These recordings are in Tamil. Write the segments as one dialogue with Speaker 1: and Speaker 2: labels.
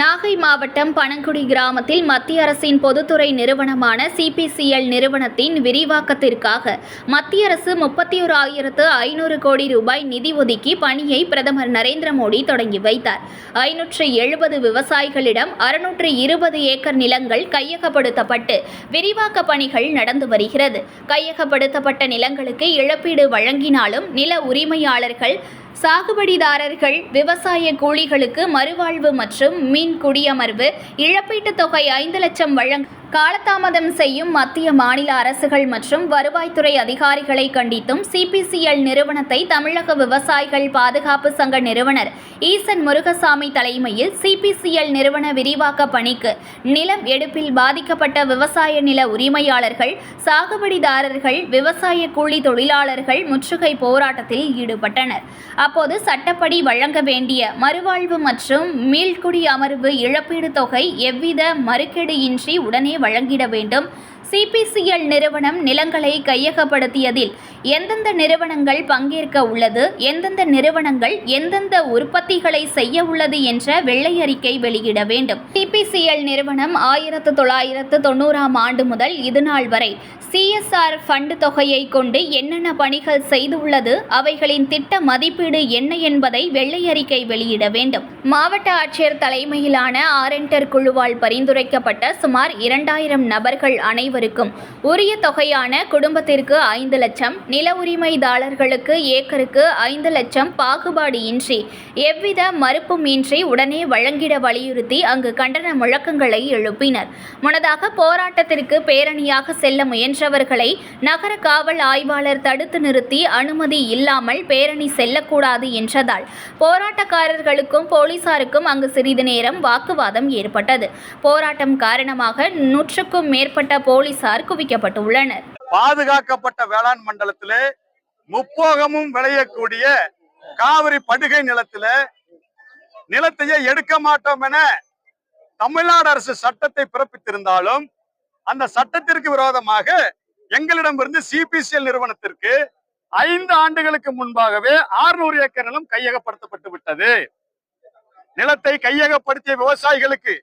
Speaker 1: நாகை மாவட்டம் பனங்குடி கிராமத்தில் மத்திய அரசின் பொதுத்துறை நிறுவனமான சிபிசிஎல் நிறுவனத்தின் விரிவாக்கத்திற்காக மத்திய அரசு முப்பத்தி ஒரு ஆயிரத்து ஐநூறு கோடி ரூபாய் நிதி ஒதுக்கி பணியை பிரதமர் நரேந்திர மோடி தொடங்கி வைத்தார். ஐநூற்று எழுபது விவசாயிகளிடம் அறுநூற்று இருபது ஏக்கர் நிலங்கள் கையகப்படுத்தப்பட்டு விரிவாக்க பணிகள் நடந்து வருகிறது. கையகப்படுத்தப்பட்ட நிலங்களுக்கு இழப்பீடு வழங்கினாலும் நில உரிமையாளர்கள் சாகுபடிதாரர்கள் விவசாய கூலிகளுக்கு மறுவாழ்வு மற்றும் மீன் குடியமர்வு இழப்பீட்டுத் தொகை ஐந்து லட்சம் வழங்க காலதாமதம் செய்யும் மத்திய மாநில அரசுகள் மற்றும் வருவாய்த்துறை அதிகாரிகளை கண்டித்தும் சிபிசிஎல் நிறுவனத்தை தமிழக விவசாயிகள் பாதுகாப்பு சங்க நிறுவனர் ஈசன் முருகசாமி தலைமையில் சிபிசிஎல் நிறுவன விரிவாக்க பணிக்கு நிலம் எடுப்பில் பாதிக்கப்பட்ட விவசாய நில உரிமையாளர்கள் சாகுபடிதாரர்கள் விவசாய கூலி தொழிலாளர்கள் முற்றுகை போராட்டத்தில் ஈடுபட்டனர். அப்போது சட்டப்படி வழங்க வேண்டிய மறுவாழ்வு மற்றும் மீள்குடி அமர்வு இழப்பீடு தொகை எவ்வித மறுக்கெடு இன்றி உடனே வழங்கிட வேண்டும். சிபிசிஎல் நிறுவனம் நிலங்களை கையகப்படுத்தியதில் எந்தெந்த நிறுவனங்கள் பங்கேற்க உள்ளது எந்தெந்த நிறுவனங்கள் எந்தெந்த உற்பத்திகளை செய்ய உள்ளது என்ற வெள்ளை அறிக்கை வெளியிட வேண்டும். சிபிசிஎல் நிறுவனம் ஆயிரத்து தொள்ளாயிரத்து தொண்ணூறாம் ஆண்டு முதல் இதுநாள் வரை சிஎஸ்ஆர் ஃபண்ட் தொகையை கொண்டு என்னென்ன பணிகள் செய்துள்ளது அவைகளின் திட்ட மதிப்பீடு என்ன என்பதை வெள்ளை அறிக்கை வெளியிட வேண்டும். மாவட்ட ஆட்சியர் தலைமையிலான ஆரெண்டர் குழுவால் பரிந்துரைக்கப்பட்ட சுமார் இரண்டாயிரம் நபர்கள் அனைவரும் இருக்கும். உரிய தொகையான குடும்பத்திற்கு ஐந்து லட்சம் நில உரிமைதாரர்களுக்கு ஏக்கருக்கு ஐந்து லட்சம் பாகுபாடு இன்றி எவ்வித மறுப்பும் இன்றி உடனே வழங்கிட வலியுறுத்தி அங்கு கண்டன முழக்கங்களை எழுப்பினர். முன்னதாக போராட்டத்திற்கு பேரணியாக செல்ல முயன்றவர்களை நகர காவல் ஆய்வாளர் தடுத்து நிறுத்தி அனுமதி இல்லாமல் பேரணி செல்லக்கூடாது என்றதால் போராட்டக்காரர்களுக்கும் போலீசாருக்கும் அங்கு சிறிது நேரம் வாக்குவாதம் ஏற்பட்டது. போராட்டம் காரணமாக நூற்றுக்கும் மேற்பட்ட போலீஸ் போலீசார் குவிக்கப்பட்டுள்ளனர்.
Speaker 2: பாதுகாக்கப்பட்ட வேளாண் மண்டலத்திலே முப்போகமும் விளையக்கூடிய காவிரி படுகை நிலத்தில நிலத்தையே எடுக்க மாட்டோம் என தமிழ்நாடு அரசு சட்டத்தை பிறப்பித்திருந்தாலும் அந்த சட்டத்திற்கு விரோதமாக எங்களிடமிருந்து சிபிசிஎல் நிறுவனத்திற்கு ஐந்து ஆண்டுகளுக்கு முன்பாகவே 600 ஏக்கர் நிலம் கையகப்படுத்தப்பட்டு விட்டது. நிலத்தை கையகப்படுத்திய விவசாயிகளுக்கு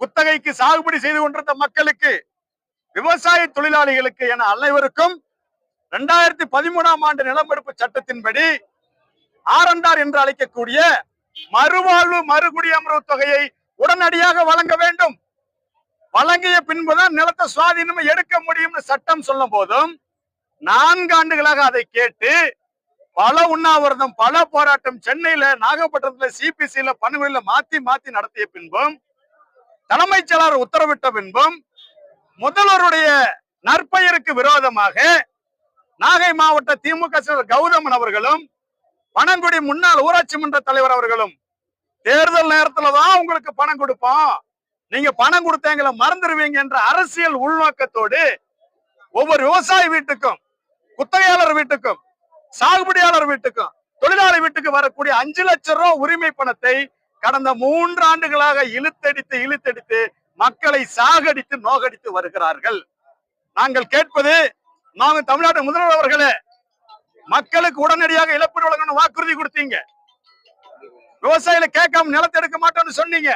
Speaker 2: குத்தகைக்கு சாகுபடி செய்து கொண்டிருந்த மக்களுக்கு விவசாய தொழிலாளிகளுக்கு என அனைவருக்கும் இரண்டாயிரத்தி பதிமூணாம் ஆண்டு நிலமெடுப்பு சட்டத்தின்படி ஆரண்டார் என்று அழைக்கக்கூடிய மறுவாழ்வு மறுகுடியமர்வு தொகையை உடனடியாக வழங்க வேண்டும். வழங்கிய பின்புதான் நிலத்தை சுவாதீனம் எடுக்க முடியும்னு சட்டம் சொல்லும் போதும் நான்கு ஆண்டுகளாக அதை கேட்டு பல உண்ணாவிரதம் பல போராட்டம் சென்னையில நாகப்பட்டினத்துல சிபிசியில பணுவில மாத்தி மாத்தி நடத்திய பின்பும் தலைமைச் செயலாளர் உத்தரவிட்ட பின்பும் முதல்வருடைய நற்பெயருக்கு விரோதமாக நாகை மாவட்ட திமுக செயலர் கௌதமன் அவர்களும் பனங்குடி முன்னாள் ஊராட்சி மன்ற தலைவர் அவர்களும் தேர்தல் நேரத்துல தான் உங்களுக்கு பணம் கொடுப்போம். நீங்க பணம் கொடுத்தவங்களை மறந்துடுவீங்க என்ற அரசியல் உள்நோக்கத்தோடு ஒவ்வொரு விவசாயி வீட்டுக்கும் குத்தகையாளர் வீட்டுக்கும் சாகுபடியாளர் வீட்டுக்கும் தொழிலாளி வீட்டுக்கு வரக்கூடிய அஞ்சு லட்சம் ரூபாய் உரிமை பணத்தை கடந்த மூன்று ஆண்டுகளாக இழுத்தடித்து இழுத்தடித்து மக்களை சாகடித்து நோகடித்து வருகிறார்கள். நாங்கள் கேட்பது நாங்கள் தமிழ்நாட்டு முதல்வர் அவர்களே மக்களுக்கு உடனடியாக இழப்பீடு வழங்கணும் வாக்குறுதி கொடுத்தீங்க. விவசாயில கேட்காம நிலத்தை எடுக்க மாட்டோம்னு சொன்னீங்க.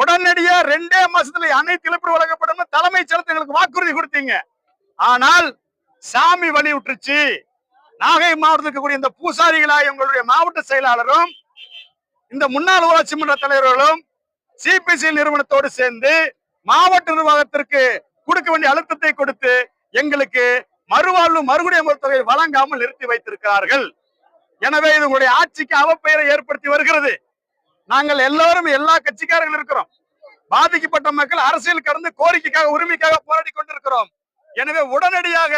Speaker 2: உடனடியா ரெண்டே மாசத்துல அனைத்து இழப்பீடு வழங்கப்படும் தலைமைச் செயலர் எங்களுக்கு வாக்குறுதி கொடுத்தீங்க. ஆனால் சாமி வழி விட்டுருச்சு. நாகை மாவட்டத்துக்கு கூடிய இந்த பூசாரிகளாய் உங்களுடைய மாவட்ட செயலாளரும் இந்த முன்னாள் ஊராட்சி மன்ற தலைவர்களும் சிபிசி நிறுவனத்தோடு சேர்ந்து மாவட்ட நிர்வாகத்திற்கு கொடுக்க வேண்டிய அழுத்தத்தை கொடுத்து எங்களுக்கு மறுவாழ்வு மறுகுடிய தொகை வழங்காமல் நிறுத்தி வைத்திருக்கிறார்கள். எனவே இது உங்களுடைய ஆட்சிக்கு அவப்பெயரை ஏற்படுத்தி வருகிறது. நாங்கள் எல்லாரும் எல்லா கட்சிக்காரர்கள் இருக்கிறோம். பாதிக்கப்பட்ட மக்கள் அரசியல் கடந்து கோரிக்கைக்காக உரிமைக்காக போராடி கொண்டிருக்கிறோம். எனவே உடனடியாக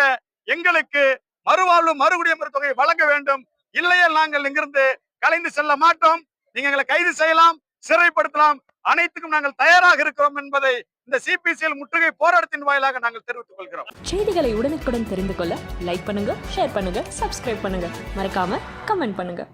Speaker 2: எங்களுக்கு மறுவாழ்வு மறுகுடியமர் தொகை வழங்க வேண்டும். இல்லையே நாங்கள் இங்கிருந்து கலைந்து செல்ல மாட்டோம். நீங்க எங்களை கைது செய்யலாம் சிறைப்படுத்தலாம் அனைத்துக்கும் நாங்கள் தயாராக இருக்கிறோம் என்பதை இந்த சிபிசிஎல் முற்றுகை போராட்டத்தின் வாயிலாக நாங்கள் தெரிவித்துக் கொள்கிறோம்.
Speaker 3: செய்திகளை உடனுக்குடன் தெரிந்து கொள்ள லைக் பண்ணுங்க ஷேர் பண்ணுங்க சப்ஸ்கிரைப் பண்ணுங்க. மறக்காம கமெண்ட் பண்ணுங்க.